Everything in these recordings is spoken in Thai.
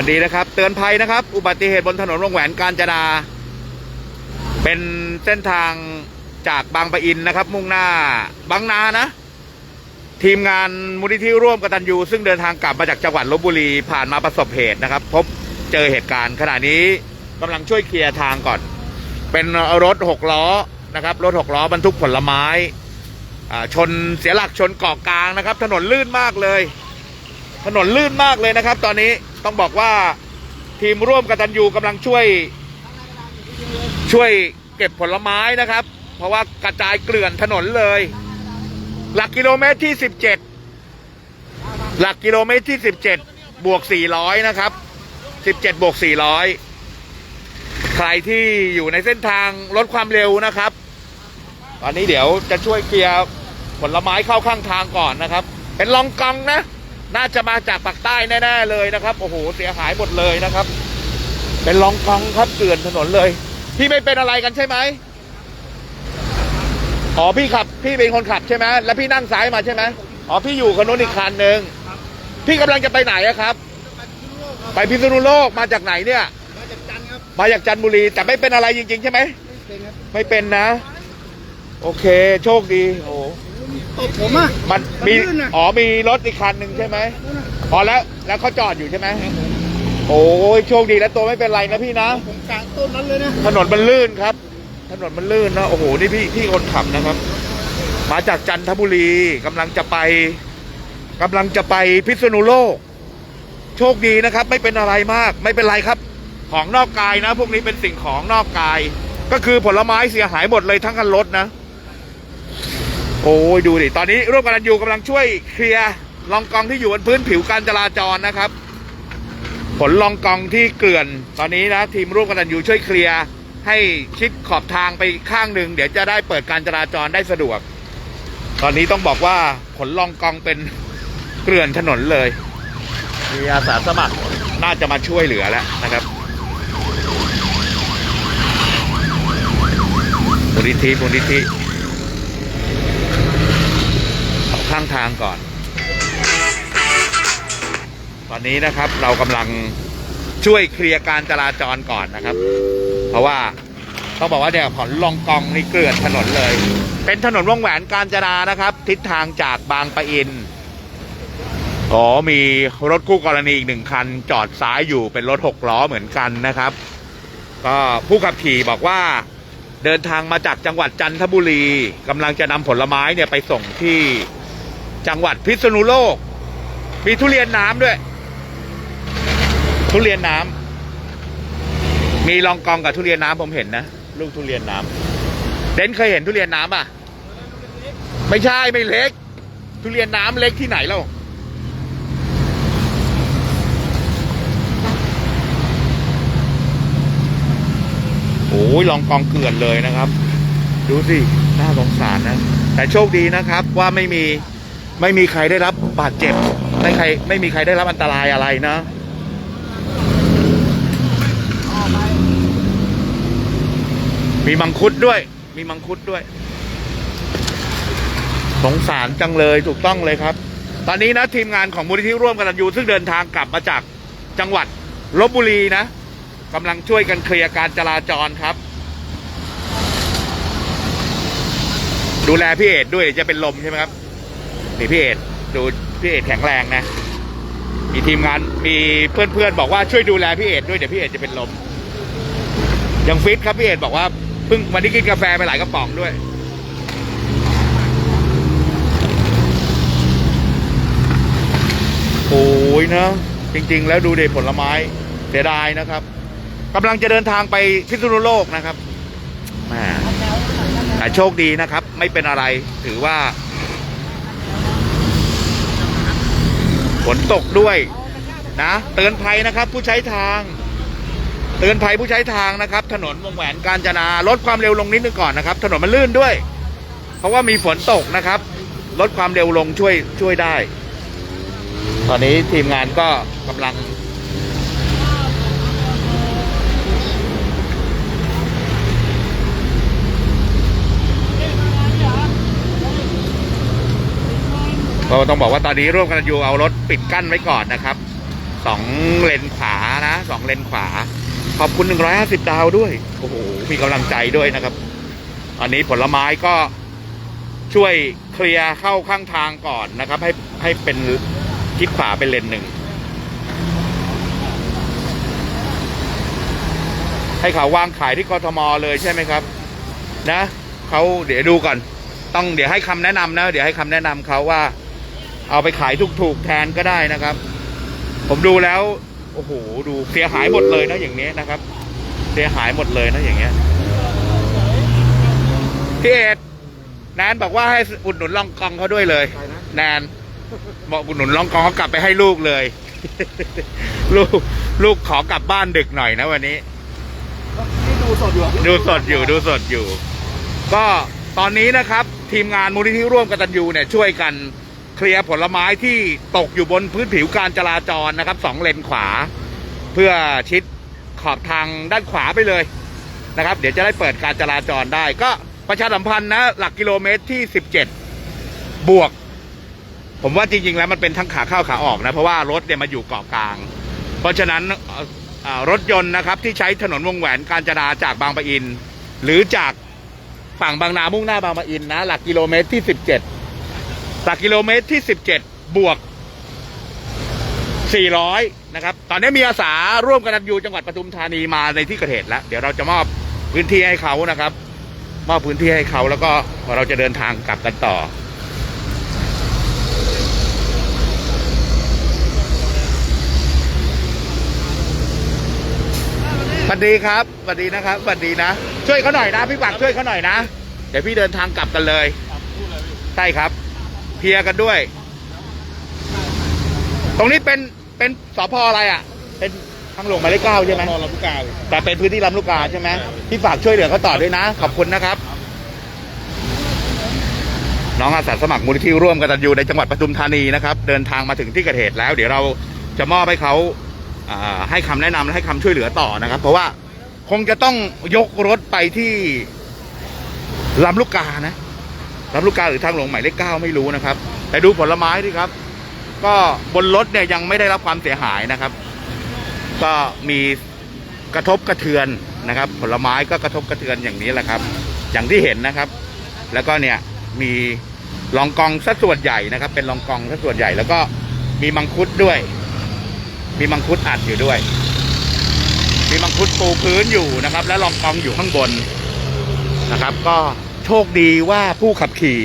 สวัสดีนะครับ เตือนภัยนะครับ อุบัติเหตุบนถนนวงแหวนกาญจนา เป็นเส้นทางจากบางปะอินนะครับ มุ่งหน้าบางนานะ ทีมงานมูลนิธิร่วมกตัญญูซึ่งเดินทางกลับมาจากจังหวัดลบบุรีผ่านมาประสบเหตุนะครับ พบเจอเหตุการณ์ขณะนี้กำลังช่วยเคลียร์ทางก่อน เป็นรถหกล้อนะครับ รถหกล้อบรรทุกผลไม้อ่าชนเสียหลักชนเกาะกลางนะครับ ถนนลื่นมากเลย ถนนลื่นมากเลยนะครับ ตอนนี้ต้องบอกว่าทีมร่วมกตัญญูกำลังช่วย ช่วยเก็บผลไม้นะครับ เพราะว่ากระจายเกลื่อนถนนเลย หลักกิโลเมตรที่ 17 หลักกิโลเมตรที่ 17 บวก 400 นะครับ 17 บวก 400 ใครที่อยู่ในเส้นทางลดความเร็วนะครับ ตอนนี้เดี๋ยวจะช่วยเคลียร์ผลไม้เข้าข้างทางก่อนนะครับ เป็นลองกองนะ น่าจะมาจากปากใต้แน่ๆเลยนะครับ โอ้โห เสียหายหมดเลยนะครับ เป็นลองกองครับเกลื่อนถนนเลย พี่ไม่เป็นอะไรกันใช่ไหมอ๋อพี่ขับ พี่เป็นคนขับใช่ไหมแล้วพี่นั่งซ้ายมาใช่ไหมอ๋อพี่อยู่คนนู้นอีกคันหนึ่งพี่กำลังจะไปไหนอะครับ ไปพิษณุโลกมาจากไหนเนี่ย มาจากจันทร์ครับมาจากจันทบุรีแต่ไม่เป็นอะไรจริง ๆ ใช่ไหมไม่เป็นครับไม่เป็นนะ โอเค โชคดีโอ้ ตบผมอะ มันมีลื่นน่ะ อ๋อมีรถอีกคันหนึ่งใช่ไหมนู่นน่ะอ๋อแล้วแล้วเขาจอดอยู่ใช่ไหมโอ้ยโชคดีแล้วตัวไม่เป็นไรนะพี่นะ ผมกลางต้นนั้นเลยนะถนนมันลื่นครับ ถนนมันลื่นนะโอ้โหนี่พี่พี่คนขับนะครับ มาจากจันทบุรีกำลังจะไปกำลังจะไปพิษณุโลก โชคดีนะครับ ไม่เป็นอะไรมาก ไม่เป็นไรครับ ของนอกกายนะ พวกนี้เป็นสิ่งของนอกกาย ก็คือผลไม้เสียหายหมดเลยทั้งคันรถนะ โอ้ยดูดิ ตอนนี้ร่วมกันอยู่กำลังช่วยเคลียร์ลองกองที่อยู่บนพื้นผิวการจราจรนะครับ ผลลองกองที่เกลื่อน ตอนนี้นะทีมร่วมกันอยู่ช่วยเคลียร์ให้ชิดขอบทางไปข้างหนึ่งเดี๋ยวจะได้เปิดการจราจรได้สะดวก ตอนนี้ต้องบอกว่าผลลองกองเป็นเกลื่อนถนนเลย มีอาสาสมัครน่าจะมาช่วยเหลือแล้วนะครับมูลนิธิมูลนิธิเอา ข้างทางก่อน ตอนนี้นะครับเรากำลังช่วยเคลียร์การจราจรก่อนนะครับ เพราะว่าต้องบอกว่าเนี่ยผลลองกองนี่เกลื่อนถนนเลย เป็นถนนวงแหวนการจนานะครับ ทิศทางจากบางปะอินอ๋อมีรถคู่กรณีอีกหนึ่งคัน จอดซ้ายอยู่เป็นรถหกล้อเหมือนกันนะครับ ก็ผู้ขับขี่บอกว่าเดินทางมาจากจังหวัดจันทบุรีกำลังจะนำผลไม้เนี่ยไปส่งที่ จังหวัดพิษณุโลก มีทุเรียนน้ำด้วย ทุเรียนน้ำมีลองกองกับทุเรียนน้ำผมเห็นนะลูกทุเรียนน้ำเดนเคยเห็นทุเรียนน้ำป่ะไม่ใช่ไม่เล็ก ทุเรียนน้ำเล็กที่ไหนแล้วโอ้ยลองกองเกลื่อนเลยนะครับ ดูสิ น่าสงสารนะ แต่โชคดีนะครับว่าไม่มี ไม่มีใครได้รับบาดเจ็บ ไม่ใครไม่มีใครได้รับอันตรายอะไรนะมีมังคุดด้วย มีมังคุดด้วย สงสารจังเลยถูกต้องเลยครับ ตอนนี้นะทีมงานของมูลนิธิร่วมกันยูซึ่งเดินทางกลับมาจากจังหวัดลบบุรีนะกำลังช่วยกันเคลียร์การจราจรครับ ดูแลพี่เอกด้วยจะเป็นลมใช่ไหมครับ นี่พี่เอกดูพี่เอกแข็งแรงนะ มีทีมงานมีเพื่อนๆบอกว่าช่วยดูแลพี่เอกด้วยเดี๋ยวพี่เอกจะเป็นลมยังฟิตครับพี่เอกบอกว่าเพิ่งวันนี้กินกาแฟไปหลายกระป๋องด้วยโอ้ยนะจริง ๆ แล้วดูเด็ผลไม้เสียดายนะครับกำลังจะเดินทางไปพิษณุโลกนะครับแต่โชคดีนะครับ ไม่เป็นอะไรถือว่า ฝนตกด้วยนะ เตือนภัยนะครับ ผู้ใช้ทาง เตือนภัยผู้ใช้ทางนะครับ ถนนวงแหวนกาญจนาลดความเร็วลงนิดนึงก่อนนะครับ ถนนมันลื่นด้วย เพราะว่ามีฝนตกนะครับ ลดความเร็วลงช่วยช่วยได้ ตอนนี้ทีมงานก็กำลัง ก็ต้องบอกว่าตอนนี้ร่วมกันอยู่เอารถปิดกั้นไว้ก่อนนะครับสองเลนขวานะสองเลนขวา ขอบคุณหนึ่งร้อยห้าสิบดาวด้วย โอ้โห มีกำลังใจด้วยนะครับ อันนี้ผลไม้ก็ช่วยเคลียร์เข้าข้างทางก่อนนะครับ ให้ให้เป็นทิศขวาเป็นเลนหนึ่ง ให้เขาวางขายที่กทมเลยใช่ไหมครับ นะเขาเดี๋ยวดูก่อน ต้องเดี๋ยวให้คำแนะนำนะ เดี๋ยวให้คำแนะนำเขาว่า เอาไปขายถูกๆแทนก็ได้นะครับ ผมดูแล้ว โอ้โห ดูเสียหายหมดเลยนะอย่างนี้นะครับ เสียหายหมดเลยนะอย่างเงี้ยพี่เอ็ดแนนบอกว่าให้อุดหนุนลองกองเขาด้วยเลยนะแนบอกอุดหนุนลองกองเขากลับไปให้ลูกเลย ลูกลูกขอกลับบ้านดึกหน่อยนะวันนี้ดูสดอยู่ดูสดอยู่ดูสดอยู่ ก็ตอนนี้นะครับ ทีมงานมูลนิธิร่วมกตัญญูเนี่ยช่วยกัน เคลียร์ผลไม้ที่ตกอยู่บนพื้นผิวการจราจรนะครับสองเลนขวา เพื่อชิดขอบทางด้านขวาไปเลยนะครับ เดี๋ยวจะได้เปิดการจราจรได้ ก็ประชาสัมพันธ์นะหลักกิโลเมตรที่ 17 บวก ผมว่าจริง ๆ แล้วมันเป็นทั้งขาเข้าขาออกนะ เพราะว่ารถเนี่ยมาอยู่เกาะกลาง เพราะฉะนั้นรถยนต์นะครับที่ใช้ถนนวงแหวนการจนาจากบางปะอิน หรือจากฝั่งบางนามุ่งหน้าบางปะอินนะ หลักกิโลเมตรที่ 17 หลักกิโลเมตรที่ 17 บวก 400 นะครับ ตอนนี้มีอาสาร่วมกันอยู่จังหวัดปทุมธานีมาในที่เกิดเหตุแล้ว เดี๋ยวเราจะมอบพื้นที่ให้เขานะครับ มอบพื้นที่ให้เขาแล้วก็เราจะเดินทางกลับกันต่อสวัสดีครับสวัสดีนะครับสวัสดีนะ ช่วยเขาหน่อยนะ พี่ปักช่วยเขาหน่อยนะ เดี๋ยวพี่เดินทางกลับกันเลย ใช่ครับ เคลียร์กันด้วย ตรงนี้เป็นเป็นสพอะไรอะ เป็นทางหลวงหมายเลขเก้าใช่ไหมรอรับผู้การแต่เป็นพื้นที่ลำลูกกาใช่ไหมพี่ฝากช่วยเหลือเขาต่อด้วยนะ ขอบคุณนะครับ น้องอาสาสมัครมูลนิธิร่วมกันตันยูในจังหวัดปทุมธานีนะครับ เดินทางมาถึงที่เกิดเหตุแล้ว เดี๋ยวเราจะมอบให้เขาอ่าให้คำแนะนำและให้คำช่วยเหลือต่อนะครับ เพราะว่าคงจะต้องยกรถไปที่ลำลูกกานะ ลำลูกกาหรือทางหลวงหมายเลขเก้าไม่รู้นะครับ แต่ดูผลไม้ดิครับ ก็บนรถเนี่ยยังไม่ได้รับความเสียหายนะครับ ก็มีกระทบกระเทือนนะครับ ผลไม้ก็กระทบกระเทือนอย่างนี้แหละครับ อย่างที่เห็นนะครับ แล้วก็เนี่ยมีลองกองสัดส่วนใหญ่นะครับ เป็นลองกองสัดส่วนใหญ่ แล้วก็มีมังคุดด้วย มีมังคุดอัดอยู่ด้วย มีมังคุดปูพื้นอยู่นะครับ และลองกองอยู่ข้างบนนะครับ ก็ โชคดีว่าผู้ขับขี่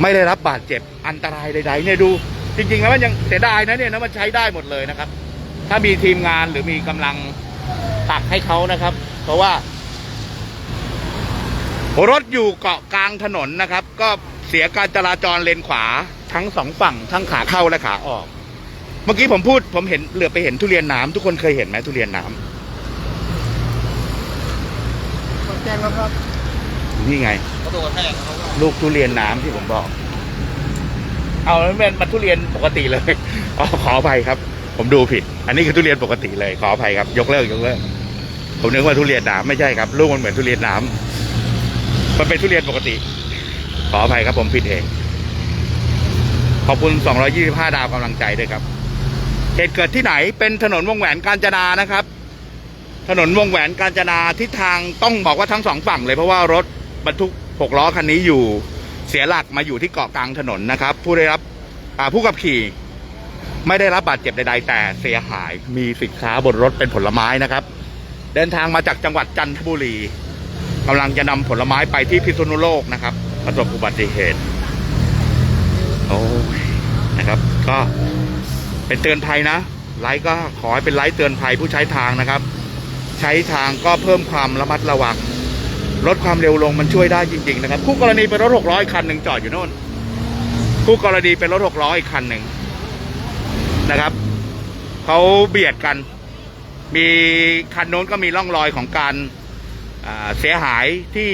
ไม่ได้รับบาดเจ็บอันตรายใดๆเนี่ยดู จริงๆแล้วมันยังเสียดายนะเนี่ยนะมันใช้ได้หมดเลยนะครับ ถ้ามีทีมงานหรือมีกำลังตักให้เขานะครับ เพราะว่า รถอยู่เกาะกลางถนนนะครับ ก็เสียการจราจรเลนขวาทั้งสองฝั่งทั้งขาเข้าและขาออก เมื่อกี้ผมพูด ผมเห็นเหลือไปเห็นทุเรียนน้ำทุกคนเคยเห็นไหมทุเรียนน้ำแจ้งแล้วครับ นี่ไง เขาโดนแทงเขาก็ลูกทุเรียนน้ำที่ผมบอก เอาแล้วเป็นมันทุเรียนปกติเลยอ๋อขออภัยครับ ผมดูผิด อันนี้คือทุเรียนปกติเลย ขออภัยครับ ยกเลิกยกเลิก ผมนึกว่าทุเรียนน้ำไม่ใช่ครับ ลูกมันเหมือนทุเรียนน้ำมันเป็นทุเรียนปกติ ขออภัยครับ ผมผิดเอง ขอบคุณ 225 ดาวกำลังใจด้วยครับ เหตุเกิดที่ไหน เป็นถนนวงแหวนกาญจนานะครับ ถนนวงแหวนกาญจนาทิศทางต้องบอกว่าทั้งสองฝั่งเลยเพราะว่ารถ บรรทุกหกล้อคันนี้อยู่เสียหลักมาอยู่ที่เกาะกลางถนนนะครับ ผู้ได้รับผู้ขับขี่ ไม่ได้รับบาดเจ็บใดๆ แต่เสียหายมีสินค้าบนรถเป็นผลไม้นะครับ เดินทางมาจากจังหวัดจันทบุรีกำลังจะนำผลไม้ไปที่พิษณุโลกนะครับ ประสบอุบัติเหตุโอ้ยนะครับ ก็เป็นเตือนภัยนะไลฟ์ก็ขอให้เป็นไลฟ์เตือนภัยผู้ใช้ทางนะครับ ใช้ทางก็เพิ่มความระมัดระวัง ลดความเร็วลงมันช่วยได้จริง ๆ นะครับ คู่กรณีเป็นรถหกล้ออีกคันหนึ่งจอดอยู่โน่น คู่กรณีเป็นรถหกล้ออีกคันหนึ่งนะครับเขาเบียดกัน มีคันโน้นก็มีร่องรอยของการอ่าเสียหายที่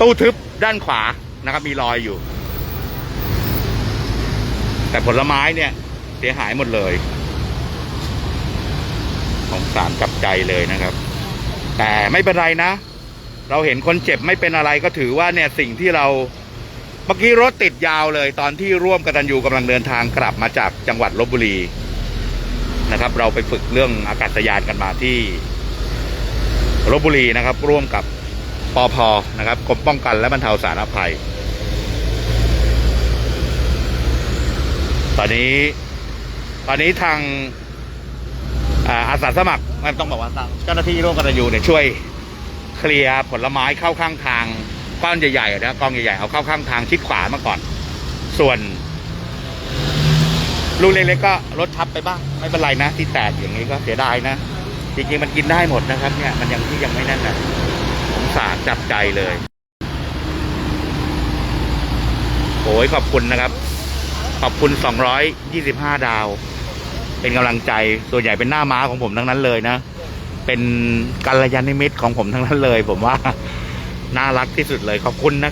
ตู้ทึบด้านขวานะครับ มีรอยอยู่ แต่ผลไม้เนี่ย เสียหายหมดเลยสงสารกับใจเลยนะครับ แต่ไม่เป็นไรนะ เราเห็นคนเจ็บไม่เป็นอะไรก็ถือว่าเนี่ยสิ่งที่เราเมื่อกี้รถติดยาวเลย ตอนที่ร่วมกตันยูกำลังเดินทางกลับมาจากจังหวัดลบบุรีนะครับ เราไปฝึกเรื่องอากาศยานกันมาที่ลบบุรีนะครับ ร่วมกับปอพนะครับกรมป้องกันและบรรเทาสาธารณภัย ตอนนี้ ตอนนี้ทางอาอาสาสมัครไม่ต้องบอกว่าทางเจ้าหน้าที่ร่วมกันอยู่เนี่ยช่วย เคลียร์ผลไม้เข้าข้างทางก้อนใหญ่ๆนะกองใหญ่ๆเอาเข้าข้างทางชิดขวามาก่อน ส่วน ลูกเล็กๆก็ลดทับไปบ้าง ไม่เป็นไรนะที่แตกอย่างนี้ก็เสียดายนะจริงๆมันกินได้หมดนะครับ เนี่ยมันยังที่ยังไม่นั่นนะสงสารจับใจเลยโอ้ยขอบคุณนะครับ ขอบคุณ 225 ดาว เป็นกำลังใจส่วนใหญ่เป็นหน้าม้าของผมทั้งนั้นเลยนะ เป็นกัลยาณมิตรของผมทั้งนั้นเลย ผมว่าน่ารักที่สุดเลยขอบคุณนะ